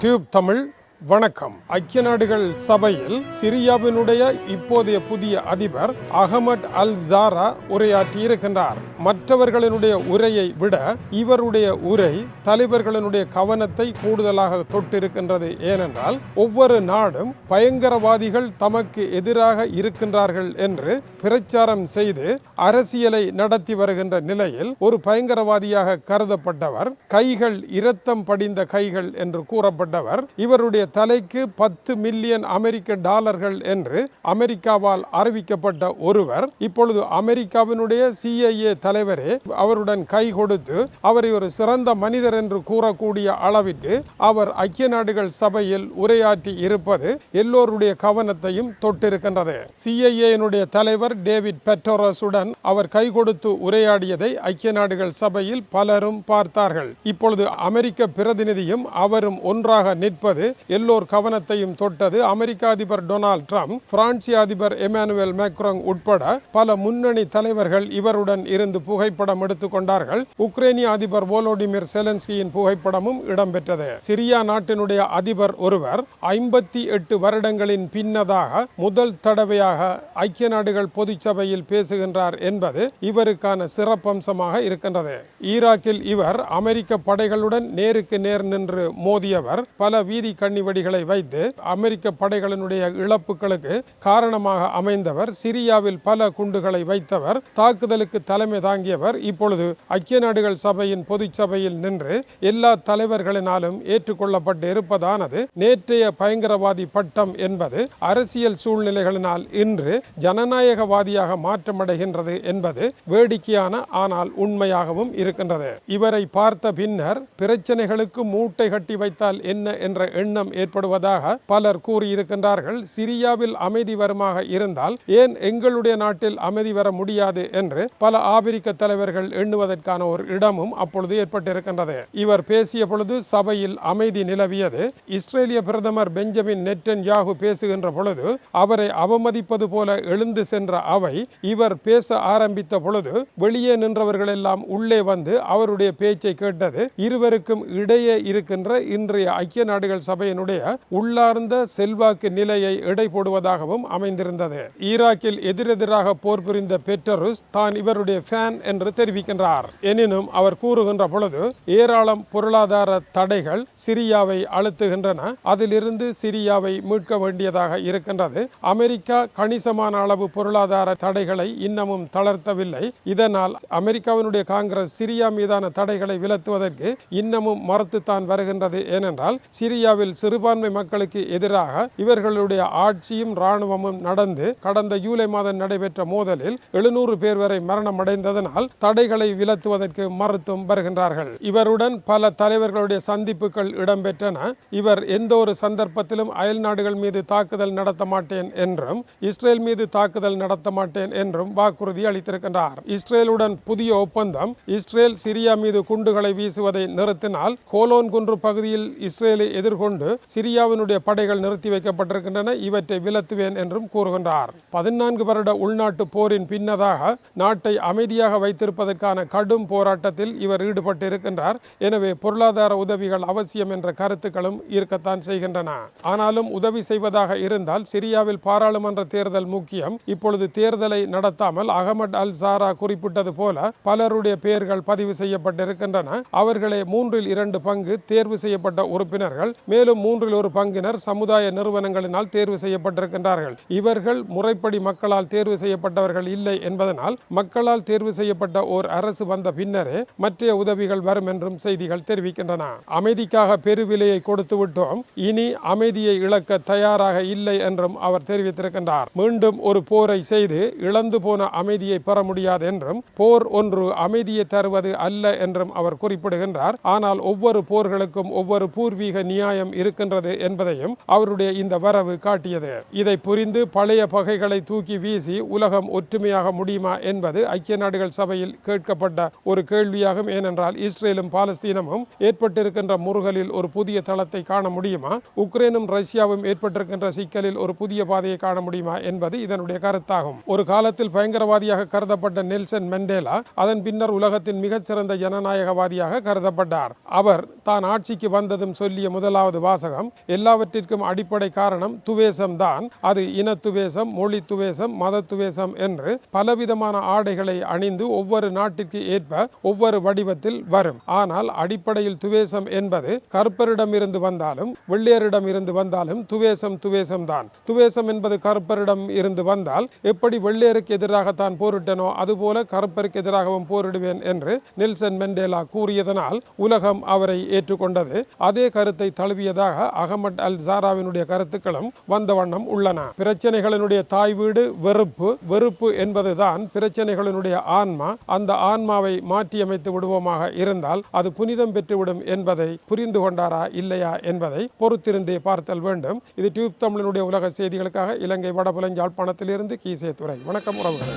Tube Tamil வணக்கம். ஐக்கிய நாடுகள் சபையில் சிரியாவினுடைய இப்போதைய புதிய அதிபர் அகமட் அல் ஜாரா உரையாற்றி இருக்கின்றார் மற்றவர்களினுடைய உரையை விட இவருடைய உரை தலைவர்களினுடைய கவனத்தை கூடுதலாக தொட்டிருக்கின்றது. ஏனென்றால் ஒவ்வொரு நாடும் பயங்கரவாதிகள் தமக்கு எதிராக இருக்கின்றார்கள் என்று பிரச்சாரம் செய்து அரசியலை நடத்தி வருகின்ற நிலையில் ஒரு பயங்கரவாதியாக கருதப்பட்டவர் கைகள் இரத்தம் படிந்த கைகள் என்று கூறப்பட்டவர் இவருடைய தலைக்கு பத்து மில்லியன் அமெரிக்க டாலர்கள் என்று அமெரிக்காவால் அறிவிக்கப்பட்ட ஒருவர் இப்பொழுது அமெரிக்காவினுடைய சிஐஏ தலைவரே அவருடன் கை கொடுத்து அவரை ஒரு சிறந்த மனிதர் என்று கூறக்கூடிய அளவிற்கு அவர் ஐக்கிய நாடுகள் சபையில் உரையாற்றி இருப்பது எல்லோருடைய கவனத்தையும் தொட்டிருக்கின்றது. சிஐஏனுடைய தலைவர் டேவிட் பெட்டோரஸுடன் அவர் கை கொடுத்து உரையாடியதை ஐக்கிய நாடுகள் சபையில் பலரும் பார்த்தார்கள். இப்பொழுது அமெரிக்க பிரதிநிதியும் அவரும் ஒன்றாக நிற்பது எல்லோர் கவனத்தையும் தொட்டது அமெரிக்க அதிபர் டொனால்ட் ட்ரம்ப் பிரான்சிய அதிபர் எமானுவேல் மேக்ரோங் உட்பட பல முன்னணி தலைவர்கள் இவருடன் இருந்து புகைப்படம் எடுத்துக்கொண்டார்கள் உக்ரைனிய அதிபர் வோலோடிமிர் செலன்ஸ்கியின் புகைப்படமும் இடம்பெற்றது. சிரியா நாட்டினுடைய அதிபர் ஒருவர் ஐம்பத்தி எட்டு வருடங்களின் பின்னதாக முதல் தடவையாக ஐக்கிய நாடுகள் பொதுச்சபையில் பேசுகின்றார் என்பது இவருக்கான சிறப்பம்சமாக இருக்கின்றது. ஈராக்கில் இவர் அமெரிக்க படைகளுடன் நேருக்கு நேர் நின்று மோதியவர். பல வீதி கண்ணிவெடிகளை வைத்து அமெரிக்க படைகளினுடைய இழப்புகளுக்கு காரணமாக அமைந்தவர் சிரியாவில் பல குண்டுகளை வைத்தவர் தாக்குதலுக்கு தலைமை தாங்கியவர் இப்பொழுது ஐக்கிய நாடுகள் சபையின் பொதுச்சபையில் நின்று எல்லா தலைவர்களினாலும் ஏற்றுக்கொள்ளப்பட்டு இருப்பதானது நேற்றைய பயங்கரவாதி பட்டம் என்பது அரசியல் சூழ்நிலைகளினால் இன்று ஜனநாயகவாதியாக மாற்றமடைகின்றது என்பது வேடிக்கையான ஆனால் உண்மையாகவும் இருக்கின்றது. இவரை பார்த்த பின்னர் பிரச்சனைகளுக்கு மூட்டை கட்டி வைத்தால் என்ன என்ற எண்ணம் ஏற்படுவதாக பலர் கூறியிருக்கின்றார்கள். சிரியாவில் அமைதி வருமாக இருந்தால் ஏன் எங்களுடைய நாட்டில் அமைதி வர முடியாது என்று பல ஆபிரிக்க தலைவர்கள் எண்ணுவதற்கான ஒரு இடமும் அப்பொழுது ஏற்பட்டிருக்கின்றது. இவர் பேசிய பொழுது சபையில் அமைதி நிலவியது. இஸ்ரேலிய பிரதமர் பெஞ்சமின் நெட்டன் யாகு பேசுகின்ற பொழுது அவரை அவமதிப்பது போல எழுந்து சென்ற அவை இவர் பேச ஆரம்பித்த பொழுது வெளியே நின்றவர்கள் எல்லாம் உள்ளே வந்து அவருடைய பேச்சை கேட்டது இருவருக்கும் இடையே இருக்கின்ற இன்றைய ஐக்கிய நாடுகள் சபையினுடைய உள்ளார்ந்த செல்வாக்கு நிலையை எடை போடுவதாகவும் அமைந்திருந்தது. ஈராக்கில் எதிரெதிராக போர் புரிந்த பெட்டருஸ் தான் இவருடைய ஃபேன் என்று தெரிவிக்கின்றார். எனினும் அவர் கூறுகின்ற பொழுது ஏராளம் பொருளாதார தடைகள் சிரியாவை அழுத்துகின்றன. அதிலிருந்து சிரியாவை மீட்க வேண்டியதாக இருக்கின்றது. அமெரிக்கா கணிசமான அளவு பொருளாதார தடைகளை இன்னமும் தளர்த்தவில்லை. இதனால் அமெரிக்காவினுடைய காங்கிரஸ் சிரியா மீதான தடைகளை விலத்துவதற்கு இன்னமும் மறுத்துத்தான் வருகின்றது. ஏனென்றால் சிரியாவில் சிறு சிறுபான்மை மக்களுக்கு எதிராக இவர்களுடைய ஆட்சியும் இராணுவமும் நடந்து கடந்த ஜூலை மாதம் நடைபெற்ற மோதலில் எழுநூறு பேர் வரை மரணம் அடைந்ததனால் தடைகளை விலத்துவதற்கு மறுத்தும் வருகின்றார்கள். இவருடன் பல தலைவர்களுடைய சந்திப்புகள் இடம்பெற்றன. இவர் எந்த ஒரு சந்தர்ப்பத்திலும் அயல் நாடுகள் மீது தாக்குதல் நடத்த மாட்டேன் என்றும் இஸ்ரேல் மீது தாக்குதல் நடத்த மாட்டேன் என்றும் வாக்குறுதி அளித்திருக்கின்றார். இஸ்ரேலுடன் புதிய ஒப்பந்தம் இஸ்ரேல் சிரியா மீது குண்டுகளை வீசுவதை நிறுத்தினால் கோலோன் குன்று பகுதியில் இஸ்ரேலை எதிர்கொண்டு சிரியாவினுடைய படைகள் நிறுத்தி வைக்கப்பட்டிருக்கின்றன இவற்றை விலத்துவேன் என்றும் கூறுகின்றார். பதினான்கு வருட உள்நாட்டு போரின் பின்னதாக நாட்டை அமைதியாக வைத்திருப்பதற்கான கடும் போராட்டத்தில் இவர் ஈடுபட்டிருக்கின்றார். எனவே பொருளாதார உதவிகள் அவசியம் என்ற கருத்துக்களும் இருக்கத்தான் செய்கின்றன. ஆனாலும் உதவி செய்வதாக இருந்தால் சிரியாவில் பாராளுமன்ற தேர்தல் முக்கியம். இப்பொழுது தேர்தலை நடத்தாமல் அகமட் அல் சாரா குறிப்பிட்டது போல பலருடைய பெயர்கள் பதிவு செய்யப்பட்டிருக்கின்றன. அவர்களே மூன்றில் இரண்டு பங்கு தேர்வு செய்யப்பட்ட உறுப்பினர்கள். மேலும் மூன்றில் ஒரு பங்கினர் சமுதாய நிறுவனங்களினால் தேர்வு செய்யப்பட்டிருக்கின்றார்கள். இவர்கள் முறைப்படி மக்களால் தேர்வு செய்யப்பட்டவர்கள் இல்லை என்பதனால் மக்களால் தேர்வு செய்யப்பட்ட ஓர் அரசு வந்த பின்னரே மற்ற உதவிகள் வரும் என்றும் செய்திகள் தெரிவிக்கின்றன. அமைதிக்காக பெருவிலையை கொடுத்து விட்டோம். இனி அமைதியை இழக்க தயாராக இல்லை என்றும் அவர் தெரிவித்திருக்கின்றார். மீண்டும் ஒரு போரை செய்து இழந்து போன அமைதியை பெற முடியாது என்றும் போர் ஒன்று அமைதியை தருவது அல்ல என்றும் அவர் குறிப்பிடுகின்றார். ஆனால் ஒவ்வொரு போர்களுக்கும் ஒவ்வொரு பூர்வீக நியாயம் இருக்கின்றது என்பதையும் அவருடைய இந்த வரவு காட்டியது. இதை புரிந்து பழைய பகைகளை தூக்கி வீசி உலகம் ஒற்றுமையாக முடியுமா என்பது ஐக்கிய நாடுகள் சபையில் கேட்கப்பட்ட ஒரு கேள்வியாகும். ஏனென்றால் இஸ்ரேலும் பாலஸ்தீனமும் ஏற்பட்டிருக்கின்ற முருகலில் ஒரு புதிய தளத்தை காண முடியுமா? உக்ரைனும் ரஷ்யாவும் ஏற்பட்டிருக்கின்ற சிக்கலில் ஒரு புதிய பாதையை காண முடியுமா என்பது இதனுடைய கருத்தாகும். ஒரு காலத்தில் பயங்கரவாதியாக கருதப்பட்ட நெல்சன் மெண்டேலா அதன் பின்னர் உலகத்தின் மிகச்சிறந்த ஜனநாயகவாதியாக கருதப்பட்டார். அவர் தான் ஆட்சிக்கு வந்ததும் சொல்லிய முதலாவது வாசகம் வாசகம் எல்லாவற்றிற்கும் அடிப்படை காரணம் துவேசம்தான் அது இன துவேசம் மொழி துவேசம் மத துவேசம் என்று பலவிதமான ஆடைகளை அணிந்து ஒவ்வொரு நாட்டிற்கு ஏற்ப ஒவ்வொரு வடிவத்தில் வரும். ஆனால் அடிப்படையில் துவேசம் என்பது கருப்பரிடமிருந்து வந்தாலும் வெள்ளையரிடம் இருந்து வந்தாலும் துவேசம் துவேசம் தான் துவேசம் என்பது கருப்பரிடம் இருந்து வந்தால் எப்படி வெள்ளையருக்கு எதிராக தான் போரிட்டனோ அதுபோல கருப்பருக்கு எதிராகவும் போரிடுவேன் என்று நெல்சன் மெண்டேலா கூறியதனால் உலகம் அவரை ஏற்றுக்கொண்டது. அதே கருத்தை தழுவியதாக அகமட் அல் ஜாராவினுடைய கருத்துக்களும் வந்த வண்ணம் உள்ளன. பிரச்சனைகளினுடைய தாய் வீடு வெறுப்பு. வெறுப்பு என்பதுதான் பிரச்சனைகளினுடைய ஆன்மா. அந்த ஆன்மாவை மாற்றியமைத்து விடுவோமாக இருந்தால் அது புனிதம் பெற்றுவிடும் என்பதை புரிந்து கொண்டாரா இல்லையா என்பதை பொறுத்திருந்தே பார்த்தல் வேண்டும். இது டியூப் தமிழனுடைய உலக செய்திகளுக்காக இலங்கை வடபுலஞ்சாழ்ப்பாணத்திலிருந்து கீசே துறை வணக்கம் உறவுகளை.